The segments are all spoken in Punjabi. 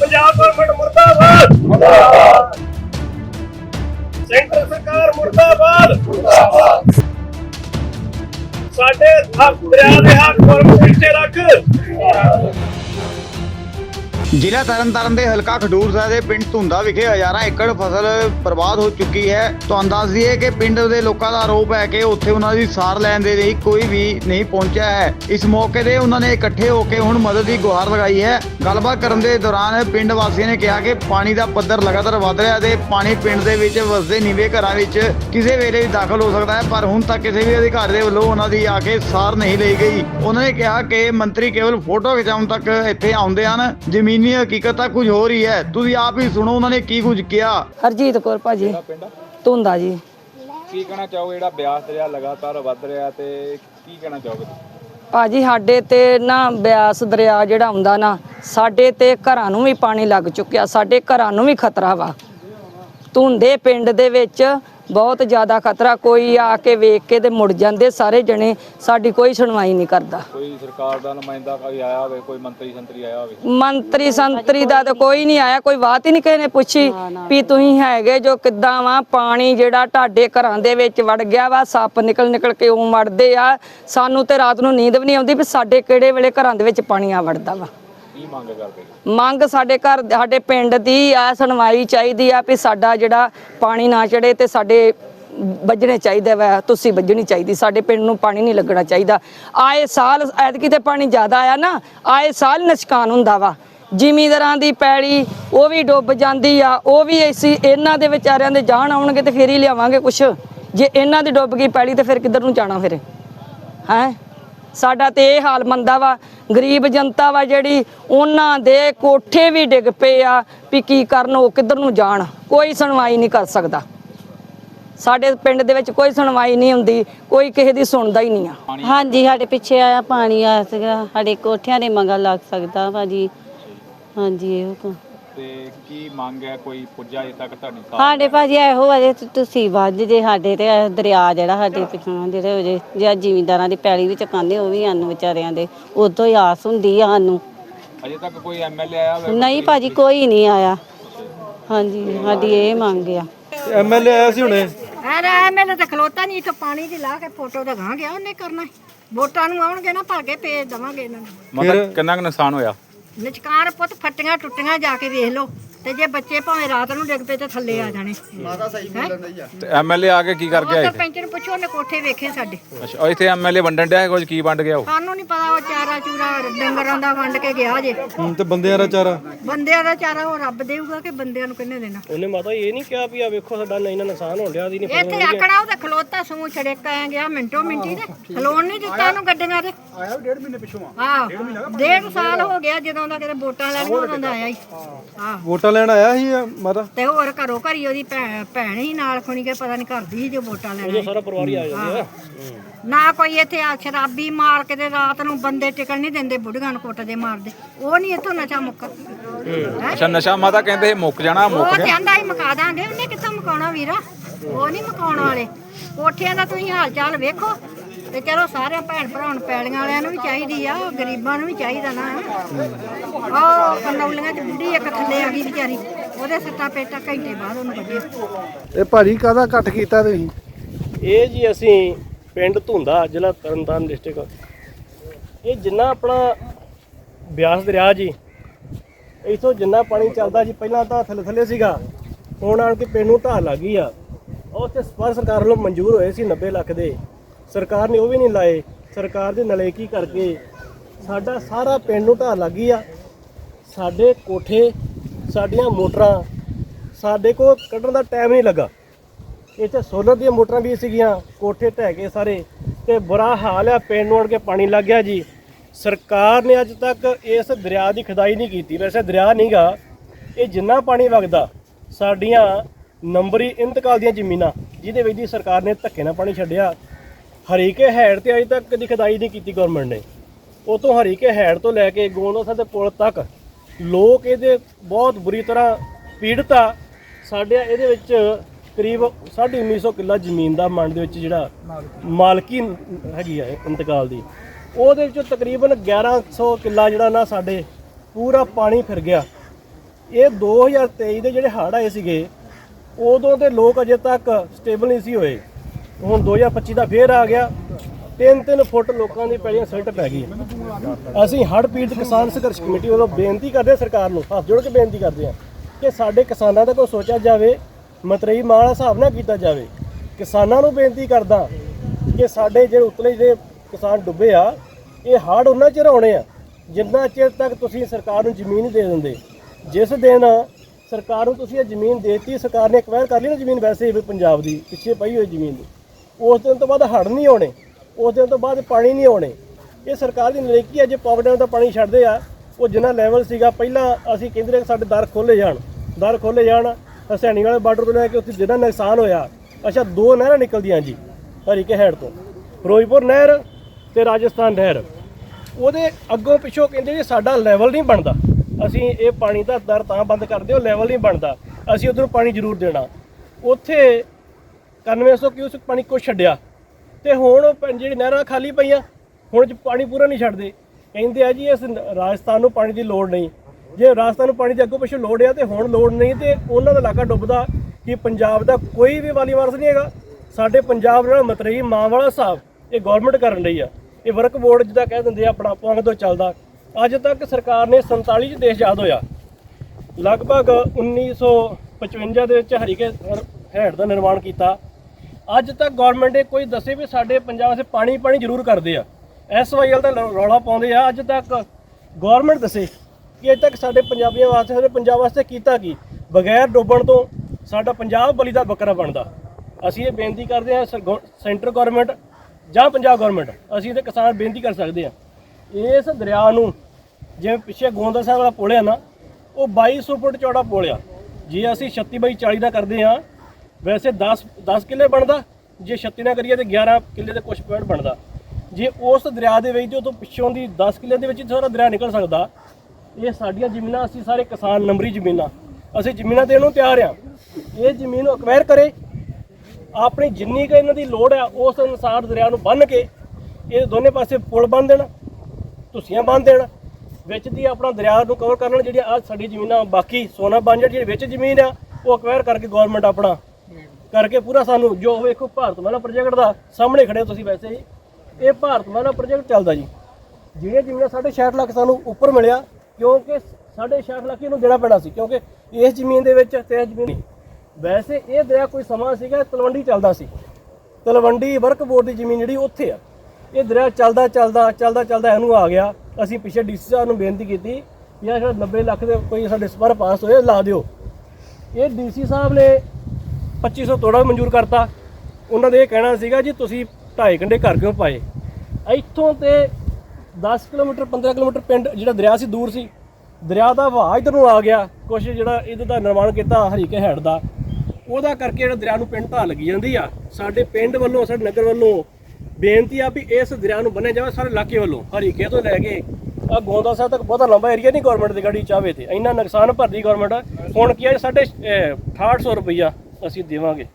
ਪੰਜਾਬ ਗਵਰਨਮੈਂਟ ਮੁਰਦਾਬਾਦ। ਮੁਰਦਾਬਾਦ ਸੈਂਟਰ ਸਰਕਾਰ ਮੁਰਦਾਬਾਦ। ਮੁਰਦਾਬਾਦ ਸਾਡੇ ਹੱਕ ਦਰਿਆ ਦੇ ਹੱਕ ਕੋਲ ਪਿੱਛੇ ਰੱਖ। ਜ਼ਿਲ੍ਹਾ ਤਰਨਤਾਰਨ ਦੇ ਹਲਕਾ ਖਡੂਰ ਸਾਹਿਬ ਦੇ ਪਿੰਡ ਧੁੰਦਾ ਵਿਖੇ ਹਜ਼ਾਰਾਂ ਏਕੜ ਫਸਲ ਬਰਬਾਦ ਹੋ ਚੁੱਕੀ ਹੈ। ਤੁਹਾਨੂੰ ਦੱਸ ਦਈਏ ਕਿ ਪਿੰਡ ਦੇ ਲੋਕਾਂ ਦਾ ਆਰੋਪ ਹੈ ਕਿ ਉੱਥੇ ਉਹਨਾਂ ਦੀ ਸਾਰ ਲੈਣ ਦੇ ਲਈ ਕੋਈ ਵੀ ਨਹੀਂ ਪਹੁੰਚਿਆ ਹੈ। ਇਸ ਮੌਕੇ ਤੇ ਉਹਨਾਂ ਨੇ ਇਕੱਠੇ ਹੋ ਕੇ ਹੁਣ ਮਦਦ ਦੀ ਗੁਹਾਰ ਲਗਾਈ ਹੈ। ਗੱਲਬਾਤ ਕਰਨ ਦੇ ਦੌਰਾਨ ਪਿੰਡ ਵਾਸੀਆਂ ਨੇ ਕਿਹਾ ਕਿ ਪਾਣੀ ਦਾ ਪੱਧਰ ਲਗਾਤਾਰ ਵਧ ਰਿਹਾ ਤੇ ਪਾਣੀ ਪਿੰਡ ਦੇ ਵਿੱਚ ਵਸਦੇ ਨੀਵੇਂ ਘਰਾਂ ਵਿੱਚ ਕਿਸੇ ਵੇਲੇ ਵੀ ਦਾਖਲ ਹੋ ਸਕਦਾ ਹੈ, ਪਰ ਹੁਣ ਤੱਕ ਕਿਸੇ ਵੀ ਅਧਿਕਾਰੀ ਦੇ ਵੱਲੋਂ ਉਹਨਾਂ ਦੀ ਆ ਕੇ ਸਾਰ ਨਹੀਂ ਲਈ ਗਈ। ਉਹਨਾਂ ਨੇ ਕਿਹਾ ਕਿ ਮੰਤਰੀ ਕੇਵਲ ਫੋਟੋ ਖਿਚਾਉਣ ਤੱਕ ਇੱਥੇ ਆਉਂਦੇ ਹਨ। ਜਮੀਨ ਹਕੀਕਤ ਤਾਂ ਕੁਝ ਹੀ ਹੈ। ਤੁਸੀਂ ਆਪ ਹੀ ਸੁਣੋ ਉਹਨਾਂ ਨੇ ਕੀ ਕੁਝ ਕਿਹਾ। ਹਰਜੀਤ ਕੌਰ ਭਾਜੀ ਧੁੰਦਾ ਜੀ। ਕੀ ਕਹਿਣਾ ਚਾਹੋਗੇ? ਜਿਹੜਾ ਬਿਆਸ ਦਰਿਆ ਲਗਾਤਾਰ ਵੱਧ ਰਿਹਾ ਤੇ ਕੀ ਕਹਿਣਾ ਚਾਹੋਗੇ ਭਾਜੀ ਸਾਡੇ ਤੇ ਨਾ ਬਿਆਸ ਦਰਿਆ ਜਿਹੜਾ ਆਉਂਦਾ ਨਾ ਸਾਡੇ ਤੇ ਘਰਾਂ ਨੂੰ ਵੀ ਪਾਣੀ ਲੱਗ ਚੁੱਕਿਆ ਸਾਡੇ ਘਰਾਂ ਨੂੰ ਵੀ ਖਤਰਾ ਵਾ। ਧੁੰਦੇ ਪਿੰਡ ਦੇ ਵਿੱਚ ਬਹੁਤ ਜ਼ਿਆਦਾ ਖਤਰਾ ਕੋਈ ਆ ਕੇ ਵੇਖ ਕੇ ਤੇ ਮੁੜ ਜਾਂਦੇ ਸਾਰੇ ਜਣੇ ਸਾਡੀ ਕੋਈ ਸੁਣਵਾਈ ਨਹੀਂ ਕਰਦਾ। ਕੋਈ ਸਰਕਾਰ ਦਾ ਨੁਮਾਇੰਦਾ ਕੋਈ ਆਇਆ ਹੋਵੇ ਕੋਈ ਮੰਤਰੀ ਸੰਤਰੀ ਆਇਆ ਹੋਵੇ? ਮੰਤਰੀ ਸੰਤਰੀ ਦਾ ਤਾਂ ਕੋਈ ਨਹੀਂ ਆਇਆ ਕੋਈ ਬਾਤ ਹੀ ਨਹੀਂ ਕਿਸੇ ਨੇ ਪੁੱਛੀ ਵੀ ਤੁਸੀਂ ਹੈਗੇ ਜੋ ਕਿੱਦਾਂ ਵਾ ਪਾਣੀ ਜਿਹੜਾ ਤੁਹਾਡੇ ਘਰਾਂ ਦੇ ਵਿੱਚ ਵੜ ਗਿਆ ਵਾ ਸੱਪ ਨਿਕਲ ਨਿਕਲ ਕੇ ਉਹ ਵੜਦੇ ਆ ਸਾਨੂੰ ਤੇ ਰਾਤ ਨੂੰ ਨੀਂਦ ਵੀ ਨਹੀਂ ਆਉਂਦੀ ਵੀ ਸਾਡੇ ਕਿਹੜੇ ਵੇਲੇ ਘਰਾਂ ਦੇ ਵਿੱਚ ਪਾਣੀ ਆ ਵੜਦਾ ਵਾ। ਕੀ ਮੰਗ ਕਰਦੇ ਮੰਗ ਸਾਡੇ ਘਰ, ਸਾਡੇ ਪਿੰਡ ਦੀ ਆ ਸੁਣਵਾਈ ਚਾਹੀਦੀ ਆ ਵੀ ਸਾਡਾ ਜਿਹੜਾ ਪਾਣੀ ਨਾ ਚੜੇ ਤੇ ਸਾਡੇ ਵੱਜਣੇ ਚਾਹੀਦੇ ਵਾ, ਤੁਸੀਂ ਵੱਜਣੀ ਚਾਹੀਦੀ, ਸਾਡੇ ਪਿੰਡ ਨੂੰ ਪਾਣੀ ਨਹੀਂ ਲੱਗਣਾ ਚਾਹੀਦਾ। ਆਏ ਸਾਲ ਐਤਕੀ ਤੇ ਪਾਣੀ ਜ਼ਿਆਦਾ ਆਇਆ ਨਾ, ਆਏ ਸਾਲ ਨੁਕਸਾਨ ਹੁੰਦਾ ਵਾ। ਜ਼ਿਮੀਂਦਾਰਾਂ ਦੀ ਪੈੜੀ ਉਹ ਵੀ ਡੁੱਬ ਜਾਂਦੀ ਆ, ਉਹ ਵੀ ਅਸੀਂ ਇਹਨਾਂ ਦੇ ਵਿਚਾਰਿਆਂ ਦੇ ਜਾਣ ਆਉਣਗੇ ਤੇ ਫੇਰ ਹੀ ਲਿਆਵਾਂਗੇ ਕੁਛ। ਜੇ ਇਹਨਾਂ ਦੀ ਡੁੱਬ ਗਈ ਪੈਲੀ ਤੇ ਫਿਰ ਕਿੱਧਰ ਨੂੰ ਜਾਣਾ ਫਿਰ? ਹੈ? ਸਾਡਾ ਤੇ ਇਹ ਹਾਲ ਮੰਦਾ ਵਾ, ਗਰੀਬ ਜਨਤਾ ਵਾ ਜਿਹੜੀ, ਉਹਨਾਂ ਦੇ ਕੋਠੇ ਵੀ ਡਿੱਗ ਪਏ ਆ ਵੀ ਕੀ ਕਰਨ, ਉਹ ਕਿੱਧਰ ਨੂੰ ਜਾਣ, ਕੋਈ ਸੁਣਵਾਈ ਨਹੀਂ ਕਰ ਸਕਦਾ। ਸਾਡੇ ਪਿੰਡ ਦੇ ਵਿੱਚ ਕੋਈ ਸੁਣਵਾਈ ਨਹੀਂ ਹੁੰਦੀ, ਕੋਈ ਕਿਸੇ ਦੀ ਸੁਣਦਾ ਹੀ ਨਹੀਂ ਆ। ਹਾਂਜੀ, ਸਾਡੇ ਪਿੱਛੇ ਆਇਆ ਪਾਣੀ ਆ ਸੀਗਾ, ਸਾਡੇ ਕੋਠਿਆਂ ਦੇ ਮੰਗਾ ਲੱਗ ਸਕਦਾ ਭਾਜੀ ਹਾਂਜੀ, ਇਹੋ ਤੇ ਕੀ ਮੰਗ ਹੈ? ਕੋਈ ਪੁੱਜਾ ਅਜੇ ਤੱਕ ਤੁਹਾਡੀ ਸਾਥ ਸਾਡੇ ਭਾਜੀ ਇਹੋ ਵਜੇ ਤੁਸੀਂ ਵੱਜ ਜੇ ਸਾਡੇ ਤੇ ਇਹ ਦਰਿਆ ਜਿਹੜਾ ਸਾਡੇ ਪਿੱਛੋਂ ਜਿਹੜੇ ਜਾਂ ਜ਼ਿਮੀਂਦਾਰਾਂ ਦੀ ਪੈਲੀ ਵਿੱਚ ਕਾਂਦੇ ਉਹ ਵੀ ਸਾਨੂੰ ਵਿਚਾਰਿਆਂ ਦੇ ਉਦੋਂ ਹੀ ਆਸ ਹੁੰਦੀ ਆ ਸਾਨੂੰ। ਅਜੇ ਤੱਕ ਕੋਈ ਐਮਐਲਏ ਆਇਆ ਹੋਵੇ? ਨਹੀਂ ਭਾਜੀ ਕੋਈ ਨਹੀਂ ਆਇਆ। ਹਾਂਜੀ ਸਾਡੀ ਇਹ ਮੰਗ ਆ। ਐਮਐਲਏ ਆਇਆ ਸੀ ਹੁਣੇ? ਅਰੇ ਮੈਨੂੰ ਤਾਂ ਖਲੋਤਾ ਨਹੀਂ ਇੱਥੋਂ ਪਾਣੀ ਦੀ ਲਾ ਕੇ ਫੋਟੋ ਦਿਖਾ ਗਿਆ ਉਹਨੇ ਕਰਨਾ। ਵੋਟਾਂ ਨੂੰ ਆਉਣਗੇ ਨਾ ਭਰ ਕੇ ਭੇਜ ਦਵਾਂਗੇ ਇਹਨਾਂ ਨੂੰ। ਮਤਲਬ ਕਿੰਨਾ ਕੁ ਨੁਕਸਾਨ ਹੋਇਆ? ਨਿਚਕਾਰ ਪੁੱਤ ਫੱਟੀਆਂ ਟੁੱਟੀਆਂ ਜਾ ਕੇ ਵੇਖ ਲਓ। ਤੇ ਜੇ ਬੱਚੇ ਭਾਵੇਂ ਰਾਤ ਨੂੰ ਡਿੱਗ ਪਏ ਤੇ ਥੱਲੇ ਆ ਜਾਣੇ। ਮਾਤਾ ਸਹੀ ਬੋਲਣ ਤੇ ਐਮਐਲਏ ਆ ਕੇ ਕੀ ਕਰਕੇ ਆਏ ਸਰਪੰਚ ਨੂੰ ਪੁੱਛੋ ਉਹਨੇ ਕੋਠੇ ਵੇਖੇ ਸਾਡੇ। ਅੱਛਾ ਉਹ ਇੱਥੇ ਐਮਐਲਏ ਵੰਡਣ ਡਿਆ ਹੈ, ਕੁਝ? ਕੀ ਵੰਡ ਗਿਆ ਉਹ? ਸਾਨੂੰ ਨਹੀਂ ਪਤਾ ਉਹ ਚਾਰਾ ਚੂਰਾ ਡੰਗਰਾਂ ਦਾ ਵੰਡ ਕੇ ਗਿਆ ਜੇ। ਹੁਣ ਤੇ ਬੰਦਿਆਂ ਦਾ ਚਾਰਾ। ਬੰਦਿਆਂ ਦਾ ਚਾਰਾ ਉਹ ਰੱਬ ਦੇਊਗਾ ਕਿ ਬੰਦਿਆਂ ਨੂੰ ਕਿੰਨੇ ਦੇਣਾ? ਉਹਨੇ ਮਾਤਾ ਇਹ ਨਹੀਂ ਕਿਹਾ ਵੀ ਆ ਵੇਖੋ ਸਾਡਾ ਨਹੀਂ ਨਾ ਨੁਕਸਾਨ ਹੋਣ ਡਿਆ ਦੀ ਨਹੀਂ ਇੱਥੇ ਆਕੜਾ ਉਹ ਤਾਂ ਖਲੋਤਾ ਸਮੂਹ ਛੜੇਕਾ ਆ ਗਿਆ ਮਿੰਟੋ ਮਿੰਟੀ ਦੇ ਖਲੋਣ ਨਹੀਂ ਦਿੱਤਾ ਉਹਨੂੰ ਗੱਡੀਆਂ ਦੇ ਆਇਆ ਡੇਢ ਮਹੀਨੇ ਪਿੱਛੋਂ ਆ। ਡੇਢ ਸਾਲ ਹੋ ਗਿਆ ਜਦੋਂ ਦਾ ਕਿਤੇ ਵੋਟਾਂ ਲੈਣੀਆਂ ਉਦੋਂ ਦਾ ਆਇਆ ਹੀ। ਹਾਂ। ਵੋਟਾਂ ਲੈਣ ਆਇਆ ਸੀ ਇਹ ਮਾਤਾ? ਤੇ ਹੋਰ ਘਰੋਂ ਘਰੀ ਉਹਦੀ ਭੈਣ ਭੈਣ ਹੀ ਨਾਲ ਖੁਣੀ ਕੇ ਪਤਾ ਨਹੀਂ ਕਰਦੀ ਸੀ ਜੋ ਵੋਟਾਂ ਲੈਣ ਸਾਰਾ ਪਰਿਵਾਰ ਹੀ ਆ ਜਾਂਦਾ। ਨਾ ਕੋਈ ਇੱਥੇ ਆ ਸ਼ਰਾਬੀ ਮਾਰ ਕੇ ਤੇ ਰਾਤ ਨੂੰ ਬੰਦੇ ਟਿਕਣ ਨਹੀਂ ਦਿੰਦੇ ਬੁੱਢੀਆਂ ਨੂੰ ਕੁੱਟਦੇ ਮਾਰਦੇ। ਉਹ ਨਹੀਂ ਇੱਥੋਂ ਨਸ਼ਾ ਮੁੱਕ ਹੈਂ? ਅੱਛਾ ਨਸ਼ਾ ਮਾਤਾ ਕਹਿੰਦੇ ਇਹ ਮੁੱਕ ਜਾਣਾ ਮੁੱਕ ਉਹ ਕਹਿੰਦਾ ਹੀ ਮੁਕਾ ਦਾਂਗੇ। ਉਹਨੇ ਕਿੱਥੋਂ ਮੁਕਾਉਣਾ ਵੀਰਾ? ਉਹ ਨਹੀਂ ਮੁਕਾਉਣ ਵਾਲੇ। ਕੋਠਿਆਂ ਦਾ ਤੁਸੀਂ ਹਾਲ ਚਾਲ ਵੇਖੋ। ਤੇ ਚਲੋ ਸਾਰਿਆਂ ਭੈਣ ਭਰਾਵਾਂ ਨੂੰ ਪੈਲੀਆਂ ਵਾਲਿਆਂ ਨੂੰ ਵੀ ਚਾਹੀਦੀ ਆ ਗਰੀਬਾਂ ਨੂੰ ਵੀ ਚਾਹੀਦਾ ਨਾ। ਉਹ ਕੰਨੌਲੀਆਂ ਚ ਬੁੱਢੀ ਇੱਕ ਥੱਲੇ ਆ ਗਈ ਵਿਚਾਰੀ ਉਹਦੇ ਸੱਟਾ ਪੇਟਾ ਘੰਟੇ ਬਾਅਦ ਉਹਨੂੰ ਕੱਢਿਆ ਇਹ ਭਾਜੀ ਕਾਹਦਾ ਕੱਟ ਕੀਤਾ ਤੁਸੀਂ? ਇਹ ਜੀ ਅਸੀਂ ਪਿੰਡ ਧੁੰਦਾ ਜ਼ਿਲ੍ਹਾ ਤਰਨਤਾਰਨ ਡਿਸਟ੍ਰਿਕਟ। ਇਹ ਜਿੰਨਾ ਆਪਣਾ ਬਿਆਸ ਦਰਿਆ ਜੀ ਇਥੋਂ ਜਿੰਨਾ ਪਾਣੀ ਚੱਲਦਾ ਜੀ ਪਹਿਲਾਂ ਤਾਂ ਥੱਲੇ ਥੱਲੇ ਸੀਗਾ ਹੁਣ ਆਣ ਕੇ ਪਿੰਡ ਨੂੰ ਢਾਹ ਲੱਗ ਗਈ ਆ। ਉਹ ਤੇ ਸਪਰ ਸਰਕਾਰ ਵੱਲੋਂ ਮਨਜ਼ੂਰ ਹੋਏ ਸੀ 90 ਲੱਖ ਦੇ। ਸਰਕਾਰ ਨੇ ਉਹ ਵੀ ਨਹੀਂ ਲਾਏ। ਸਰਕਾਰ ਦੇ ਨਲੇਕੀ ਕਰਕੇ ਸਾਡਾ ਸਾਰਾ ਪਿੰਡ ਨੂੰ ਢਾਹ ਲੱਗ ਗਈ ਆ। ਸਾਡੇ ਕੋਠੇ, ਸਾਡੀਆਂ ਮੋਟਰਾਂ, ਸਾਡੇ ਕੋਲ ਕੱਢਣ ਦਾ ਟਾਈਮ ਨਹੀਂ ਲੱਗਾ। ਇੱਥੇ ਸੋਲਰ ਦੀਆਂ ਮੋਟਰਾਂ ਵੀ ਸੀਗੀਆਂ, ਕੋਠੇ ਢਹਿ ਗਏ ਸਾਰੇ। ਤੇ ਬੁਰਾ ਹਾਲ ਆ, ਪਿੰਡ ਨੂੰ ਅੜ ਕੇ ਪਾਣੀ ਲੱਗ ਗਿਆ ਜੀ। ਸਰਕਾਰ ਨੇ ਅੱਜ ਤੱਕ ਇਸ ਦਰਿਆ ਦੀ ਖੁਦਾਈ ਨਹੀਂ ਕੀਤੀ। ਵੈਸੇ ਦਰਿਆ ਨਹੀਂਗਾ ਇਹ ਜਿੰਨਾ ਪਾਣੀ ਵਗਦਾ, ਸਾਡੀਆਂ ਨੰਬਰੀ ਇੰਤਕਾਲ ਦੀਆਂ ਜ਼ਮੀਨਾਂ, ਜਿਹਦੇ ਵਿੱਚ ਦੀ ਸਰਕਾਰ ਨੇ ਧੱਕੇ ਨਾਲ ਪਾਣੀ ਛੱਡਿਆ। ਹਰੀਕੇ ਹੈੜ ਤੇ ਅਜੇ ਤੱਕ ਕਦੀ ਖਦਾਈ ਨਹੀਂ ਕੀਤੀ ਗਵਰਨਮੈਂਟ ਨੇ। ਉਹ ਤੋਂ ਹਰੀਕੇ ਹੈੜ ਤੋਂ ਲੈ ਕੇ ਗੋਂਦਵਾਲ ਦੇ ਪੁਲ ਤੱਕ ਲੋਕ ਇਹਦੇ ਬਹੁਤ ਬੁਰੀ ਤਰ੍ਹਾਂ ਪੀੜਤ ਆ। ਸਾਡੇ ਇਹਦੇ ਵਿੱਚ ਕਰੀਬ 1950 ਕਿੱਲਾ ਜ਼ਮੀਨ ਦਾ ਮੰਡ ਦੇ ਵਿੱਚ ਜਿਹੜਾ ਮਾਲਕੀ ਹੈਗੀ ਆ ਇੰਤਕਾਲ ਦੀ। ਉਹਦੇ ਵਿੱਚੋਂ ਤਕਰੀਬਨ 1100 ਕਿੱਲਾ ਜਿਹੜਾ ਨਾ ਸਾਡੇ ਪੂਰਾ ਪਾਣੀ ਫਿਰ ਗਿਆ। ਇਹ 2023 ਦੇ ਜਿਹੜੇ ਹੜ੍ਹ ਆਏ ਸੀਗੇ, ਉਦੋਂ ਦੇ ਲੋਕ ਅਜੇ ਤੱਕ ਸਟੇਬਲ ਨਹੀਂ ਸੀ ਹੋਏ। ਹੁਣ 2025 ਦਾ ਫੇਰ ਆ ਗਿਆ। ਤਿੰਨ ਤਿੰਨ ਫੁੱਟ ਲੋਕਾਂ ਦੀ ਪੈਲੀਆਂ ਸਿਲਟ ਪੈ ਗਈ। ਅਸੀਂ ਹੜ੍ਹ ਪੀੜਤ ਕਿਸਾਨ ਸੰਘਰਸ਼ ਕਮੇਟੀ ਵੱਲੋਂ ਬੇਨਤੀ ਕਰਦੇ ਹਾਂ ਸਰਕਾਰ ਨੂੰ, ਹੱਥ ਜੋੜ ਕੇ ਬੇਨਤੀ ਕਰਦੇ ਹਾਂ ਕਿ ਸਾਡੇ ਕਿਸਾਨਾਂ ਦਾ ਕੋਈ ਸੋਚਿਆ ਜਾਵੇ, ਮਤਰਈ ਮਾਂ ਵਾਲਾ ਹਿਸਾਬ ਨਾ ਕੀਤਾ ਜਾਵੇ। ਕਿਸਾਨਾਂ ਨੂੰ ਬੇਨਤੀ ਕਰਦਾ ਕਿ ਸਾਡੇ ਜਿਹੜੇ ਉਤਲੇ ਜਿਹੜੇ ਕਿਸਾਨ ਡੁੱਬੇ ਆ, ਇਹ ਹੜ੍ਹ ਉਹਨਾਂ ਚਿਰ ਆਉਣੇ ਆ, ਜਿੰਨਾ ਚਿਰ ਤੱਕ ਤੁਸੀਂ ਸਰਕਾਰ ਨੂੰ ਜ਼ਮੀਨ ਨਹੀਂ ਦੇ ਦਿੰਦੇ। ਜਿਸ ਦਿਨ ਸਰਕਾਰ ਨੂੰ ਤੁਸੀਂ ਇਹ ਜ਼ਮੀਨ ਦੇਤੀ, ਸਰਕਾਰ ਨੇ ਐਕਵਾਇਰ ਕਰ ਲਈ ਨਾ ਜ਼ਮੀਨ, ਵੈਸੇ ਵੀ ਪੰਜਾਬ ਦੀ, ਪਿੱਛੇ ਪਈ ਹੋਈ ਜ਼ਮੀਨ ਦੀ। ਉਸ ਦਿਨ ਤੋਂ ਬਾਅਦ ਹੜ੍ਹ ਨਹੀਂ ਆਉਣੇ, ਉਸ ਦਿਨ ਤੋਂ ਬਾਅਦ ਪਾਣੀ ਨਹੀਂ ਆਉਣੇ। ਇਹ ਸਰਕਾਰ ਦੀ ਨਲੇਕੀ ਹੈ, ਜੇ ਪਾਵਰ ਦਾ ਪਾਣੀ ਛੱਡਦੇ ਆ, ਉਹ ਜਿੰਨਾ ਲੈਵਲ ਸੀਗਾ, ਪਹਿਲਾਂ ਅਸੀਂ ਕਹਿੰਦੇ ਰਹੇ ਸਾਡੇ ਦਰ ਖੋਲੇ ਜਾਣ, ਦਰ ਖੋਲੇ ਜਾਣ ਹਸੈਣੀ ਵਾਲੇ ਬਾਰਡਰ ਤੋਂ ਲੈ ਕੇ ਉੱਥੇ ਜਿੰਨਾ ਨੁਕਸਾਨ ਹੋਇਆ, ਅੱਛਾ, ਦੋ ਨਹਿਰਾਂ ਨਿਕਲਦੀਆਂ ਜੀ, ਹਰੀਕੇ ਹੈਡ ਤੋਂ। ਫਿਰੋਜ਼ਪੁਰ ਨਹਿਰ ਤੇ ਰਾਜਸਥਾਨ ਨਹਿਰ। ਉਹਦੇ ਅੱਗੋਂ ਪਿੱਛੋਂ ਕਹਿੰਦੇ ਜੀ ਸਾਡਾ ਲੈਵਲ ਨਹੀਂ ਬਣਦਾ। ਅਸੀਂ ਇਹ ਪਾਣੀ ਦਾ ਦਰ ਤਾਂ ਬੰਦ ਕਰਦੇ ਹੋ ਲੈਵਲ ਨਹੀਂ ਬਣਦਾ। ਅਸੀਂ ਉਧਰੋਂ ਪਾਣੀ ਜ਼ਰੂਰ ਦੇਣਾ। ਉੱਥੇ 9100 ਕਿਊਸਕ ਪਾਣੀ ਕੋ ਛੱਡਿਆ। ਤੇ ਹੁਣ ਉਹ ਪ- ਜਿਹੜੀ ਨਹਿਰਾਂ ਖਾਲੀ ਪਈਆਂ, ਹੁਣ ਚ ਪਾਣੀ ਪੂਰਾ ਨਹੀਂ ਛੱਡਦੇ। ਕਹਿੰਦੇ ਆ ਜੀ, ਇਸ ਨ- ਰਾਜਸਥਾਨ ਨੂੰ ਪਾਣੀ ਦੀ ਲੋੜ ਨਹੀਂ। ਜੇ ਰਾਜਸਥਾਨ ਨੂੰ ਪਾਣੀ ਦੀ ਅੱਗੋਂ ਪਿੱਛੋਂ ਲੋੜ ਆ, ਤੇ ਹੁਣ ਲੋੜ ਨਹੀਂ, ਤੇ ਉਹਨਾਂ ਦਾ ਇਲਾਕਾ ਡੁੱਬਦਾ ਕਿ ਪੰਜਾਬ ਦਾ ਕੋਈ ਵੀ ਵਾਲੀ ਵਾਰਸ ਨਹੀਂ ਹੈਗਾ। ਸਾਡੇ ਪੰਜਾਬ ਨਾਲ ਮਤਰਈ ਮਾਂ ਵਾਲਾ ਹਿਸਾਬ, ਇਹ ਗਵਰਨਮੈਂਟ ਕਰਨ ਲਈ ਆ। ਇਹ ਵਰਕ ਬੋਰਡ ਜਿੱਦਾਂ ਕਹਿ ਦਿੰਦੇ ਆ, ਆਪਣਾ ਪੰਗ ਤੋਂ ਚੱਲਦਾ। ਅੱਜ ਤੱਕ ਸਰਕਾਰ ਨੇ 47 ਚ ਦੇਸ਼ ਆਜ਼ਾਦ ਹੋਇਆ। ਲਗਭਗ 1955 ਦੇ ਵਿੱਚ ਹਰੀਕੇ ਹੈਡ ਦਾ ਨਿਰਮਾਣ ਕੀਤਾ। ਅੱਜ ਤੱਕ ਗਵਰਨਮੈਂਟ ਨੇ ਕੋਈ ਦੱਸੇ ਵੀ ਸਾਡੇ ਪੰਜਾਬ ਵਾਸਤੇ ਪਾਣੀ ਪਾਣੀ ਜ਼ਰੂਰ ਕਰਦੇ ਆ। ਐਸਵਾਈਐਲ ਦਾ ਰੌਲਾ ਪਾਉਂਦੇ ਆ। ਅੱਜ ਤੱਕ ਗਵਰਨਮੈਂਟ ਦੱਸੇ ਕਿ ਅੱਜ ਤੱਕ ਸਾਡੇ ਪੰਜਾਬੀਆਂ ਵਾਸਤੇ, ਸਾਡੇ ਪੰਜਾਬ ਵਾਸਤੇ ਕੀਤਾ ਕੀ? ਬਗੈਰ ਡੁੱਬਣ ਤੋਂ ਸਾਡਾ ਪੰਜਾਬ ਬਲੀ ਦਾ ਬੱਕਰਾ ਬਣਦਾ। ਅਸੀਂ ਇਹ ਬੇਨਤੀ ਕਰਦੇ ਹਾਂ, ਸਰ- ਗੌ- ਸੈਂਟਰ ਗਵਰਨਮੈਂਟ ਜਾਂ ਪੰਜਾਬ ਗਵਰਨਮੈਂਟ ਅਸੀਂ ਤੇ ਕਿਸਾਨ ਬੇਨਤੀ ਕਰ ਸਕਦੇ ਹਾਂ। ਇਸ ਦਰਿਆ ਨੂੰ, ਜਿਵੇਂ ਪਿੱਛੇ ਗੋਂਦਾ ਸਾਹਿਬ ਵਾਲਾ ਪੁਲ ਆ ਨਾ, ਉਹ 2200 ਫੁੱਟ ਚੌੜਾ ਪੁਲ ਆ। ਜੇ ਅਸੀਂ 36 ਬਾਈ 40 ਦਾ ਕਰਦੇ ਹਾਂ ਵੈਸੇ 10 10 ਕਿੱਲੇ ਬਣਦਾ, ਜੇ 36 ਨਾ ਕਰੀਏ ਤੇ 11 ਕਿੱਲੇ ਦੇ ਕੁਝ ਪੁਆਇੰਟ ਬਣਦਾ। ਜੇ ਉਸ ਦਰਿਆ ਦੇ ਵਿੱਚ ਜਦੋਂ ਪਿੱਛੋਂ ਦੀ 10 ਕਿੱਲੇ ਦੇ ਵਿੱਚ ਸਾਰਾ ਦਰਿਆ ਨਿਕਲ ਸਕਦਾ। ਇਹ ਸਾਡੀਆਂ ਜ਼ਮੀਨਾਂ, ਅਸੀਂ ਸਾਰੇ ਕਿਸਾਨ ਨੰਬਰੀ ਜ਼ਮੀਨਾਂ। ਅਸੀਂ ਜ਼ਮੀਨਾਂ ਦੇਣ ਨੂੰ ਤਿਆਰ ਆ ਇਹ ਜ਼ਮੀਨ ਨੂੰ ਅਕਵਾਇਰ ਕਰੇ। ਆਪਣੀ ਜਿੰਨੀ ਕੁ ਇਹਨਾਂ ਦੀ ਲੋੜ ਆ ਉਸ ਅਨੁਸਾਰ ਦਰਿਆ ਨੂੰ ਬੰਨ ਕੇ ਇਹ ਦੋਨੇ ਪਾਸੇ ਪੁਲ ਬੰਨ ਦੇਣ ਤੁਸੀਆਂ ਬੰਨ ਦੇਣ, ਵਿੱਚ ਦੀ ਆਪਣਾ ਦਰਿਆ ਨੂੰ ਕਵਰ ਕਰਨ ਜਿਹੜੀ ਆ ਸਾਡੀ ਜ਼ਮੀਨਾਂ, ਬਾਕੀ ਸੋਨਾ ਬਣ ਜਿਹੜੀ ਜਿਹੜੀ ਵਿੱਚ ਜ਼ਮੀਨ ਆ, ਉਹ ਅਕਵਾਇਰ ਕਰਕੇ ਗਵਰਨਮੈਂਟ ਆਪਣਾ ਕਰਕੇ ਪੂਰਾ ਸਾਨੂੰ ਜੋ ਵੇਖੋ ਭਾਰਤ ਮਾਲਾ ਪ੍ਰੋਜੈਕਟ ਦਾ ਸਾਹਮਣੇ ਖੜੇ ਹੋ ਤੁਸੀਂ ਵੈਸੇ ਹੀ। ਇਹ ਭਾਰਤ ਮਾਲਾ ਪ੍ਰੋਜੈਕਟ ਚੱਲਦਾ ਜੀ। ਜਿਹੜੀਆਂ ਜ਼ਮੀਨਾਂ ਸਾਡੇ 66 ਲੱਖ ਸਾਨੂੰ ਉੱਪਰ ਮਿਲਿਆ, ਕਿਉਂਕਿ ਸਾਡੇ 66 ਲੱਖ ਇਹਨੂੰ ਦੇਣਾ ਪੈਣਾ ਸੀ, ਕਿਉਂਕਿ ਇਸ ਜ਼ਮੀਨ ਦੇ ਵਿੱਚ ਤੇ ਜ਼ਮੀਨ ਵੈਸੇ ਇਹ ਦਰਿਆ ਕੋਈ ਸਮਾਂ ਸੀਗਾ, ਤਲਵੰਡੀ ਚੱਲਦਾ ਸੀ। ਤਲਵੰਡੀ ਵਰਕ ਬੋਰਡ ਦੀ ਜ਼ਮੀਨ ਜਿਹੜੀ ਉੱਥੇ ਆ। ਇਹ ਦਰਿਆ ਚੱਲਦਾ ਚੱਲਦਾ ਚੱਲਦਾ ਚੱਲਦਾ ਇਹਨੂੰ ਆ ਗਿਆ। ਅਸੀਂ ਪਿੱਛੇ ਡੀਸੀ ਸਾਹਿਬ ਨੂੰ ਬੇਨਤੀ ਕੀਤੀ ਵੀ ਆਹ ਜਿਹੜਾ 90 ਲੱਖ ਦੇ ਕੋਈ ਸਾਡੇ ਸਪਰ ਪਾਸ ਹੋਏ, ਲਾ ਦਿਓ। ਇਹ ਡੀਸੀ ਸਾਹਿਬ ਨੇ 2500 ਤੋੜਾ ਵੀ ਮਨਜ਼ੂਰ ਕਰਤਾ। ਉਹਨਾਂ ਦੇ ਇਹ ਕਹਿਣਾ ਸੀਗਾ ਜੀ ਤੁਸੀਂ ਢਾਈ ਘੰਟੇ ਘਰ ਕਿਉਂ ਪਾਏ? ਇੱਥੋਂ ਤੇ 10 ਕਿਲੋਮੀਟਰ 15 ਕਿਲੋਮੀਟਰ ਪਿੰਡ ਜਿਹੜਾ ਦਰਿਆ ਸੀ ਦੂਰ ਸੀ। ਦਰਿਆ ਦਾ ਵਹਾਅ ਇਧਰ ਨੂੰ ਆ ਗਿਆ। ਕੁਛ ਜਿਹੜਾ ਇਹਦਾ ਦਾ ਨਿਰਮਾਣ ਕੀਤਾ ਹਰੀਕੇ ਹੈਡ ਦਾ। ਉਹਦਾ ਕਰਕੇ ਜਿਹੜਾ ਦਰਿਆ ਨੂੰ ਪਿੰਡ ਢਾਹ ਲੱਗੀ ਜਾਂਦੀ ਆ। ਸਾਡੇ ਪਿੰਡ ਵੱਲੋਂ ਸਾਡੇ ਨਗਰ ਵੱਲੋਂ ਬੇਨਤੀ ਆ ਵੀ ਇਸ ਦਰਿਆ ਨੂੰ ਬੰਨਿਆ ਜਾਵੇ ਸਾਰੇ ਇਲਾਕੇ ਵੱਲੋਂ ਹਰੀਕੇ ਤੋਂ ਲੈ ਕੇ। ਆ ਗੋਂਦਾ ਸਾਹਿਬ ਤੱਕ ਬਹੁਤਾ ਲੰਬਾ ਏਰੀਆ ਨਹੀਂ ਗਵਰਨਮੈਂਟ ਦੀ ਗੱਡੀ ਚਾਵੇ ਤੇ। ਇੰਨਾ ਨੁਕਸਾਨ ਭਰਦੀ ਗਵਰਨਮੈਂਟ ਹੁਣ ਕੀ ਹੈ ਸਾਡੇ ਅਹ, 6800 ਰੁਪਈਆ ਅਸੀਂ ਦੇਵਾਂਗੇ।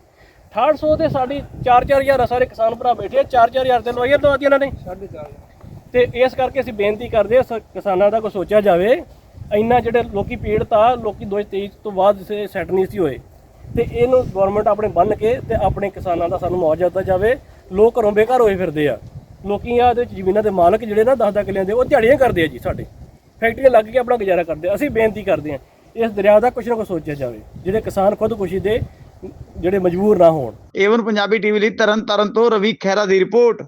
6800 ਤੇ ਸਾਡੀ 4-4000 ਸਾਰੇ ਕਿਸਾਨ ਭਰਾ ਬੈਠੇ ਆ 4-4000 ਤੇ ਲਵਾਈਆਂ ਦਵਾਤੀ ਇਹਨਾਂ ਨੇ। 4.5 ਤੇ ਇਸ ਕਰਕੇ ਅਸੀਂ ਬੇਨਤੀ ਕਰਦੇ ਹਾਂ ਸ- ਕਿਸਾਨਾਂ ਦਾ ਕੋਈ ਸੋਚਿਆ ਜਾਵੇ ਇੰਨਾ ਜਿਹੜੇ ਲੋਕੀ ਪੀੜਤ ਆ ਲੋਕੀ 2023 ਤੋਂ ਬਾਅਦ ਇਸੇ ਸੈੱਟ ਨਹੀਂ ਸੀ ਹੋਏ। ਤੇ ਇਹਨੂੰ ਗਵਰਨਮੈਂਟ ਆਪਣੇ ਬੰਨ ਕੇ ਤੇ ਆਪਣੇ ਕਿਸਾਨਾਂ ਦਾ ਸਾਨੂੰ ਮੁਆਵਜ਼ਾ ਦਿੱਤਾ ਜਾਵੇ। ਲੋਕ ਘਰੋਂ ਬੇਘਰ ਹੋਏ ਫਿਰਦੇ ਆ। ਲੋਕੀ ਆ ਵਿੱਚ ਜ਼ਮੀਨਾਂ ਦੇ ਮਾਲਕ ਜਿਹੜੇ ਨਾ 10-10 ਕਿੱਲਿਆਂ ਦੇ ਉਹ ਦਿਹਾੜੀਆਂ ਕਰਦੇ ਆ ਜੀ ਸਾਡੇ। ਫੈਕਟਰੀਆਂ ਲੱਗ ਕੇ ਆਪਣਾ ਗੁਜ਼ਾਰਾ ਕਰਦੇ ਆ। ਅਸੀਂ ਬੇਨਤੀ ਕਰਦੇ ਆ ਇਸ ਦਰਿਆ ਦਾ ਕੁਛ ਨਾ ਕੁਛ ਸੋਚਿਆ ਜਾਵੇ ਜਿਹੜੇ ਕਿਸਾਨ ਖੁਦਕੁਸ਼ੀ ਦੇ ਜਿਹੜੇ ਮਜਬੂਰ ਨਾ ਹੋਣ। ਏਵਨ ਪੰਜਾਬੀ ਟੀਵੀ ਲਈ ਤਰਨ ਤਾਰਨ ਤੋਂ ਰਵੀ ਖਹਿਰਾ ਦੀ ਰਿਪੋਰਟ।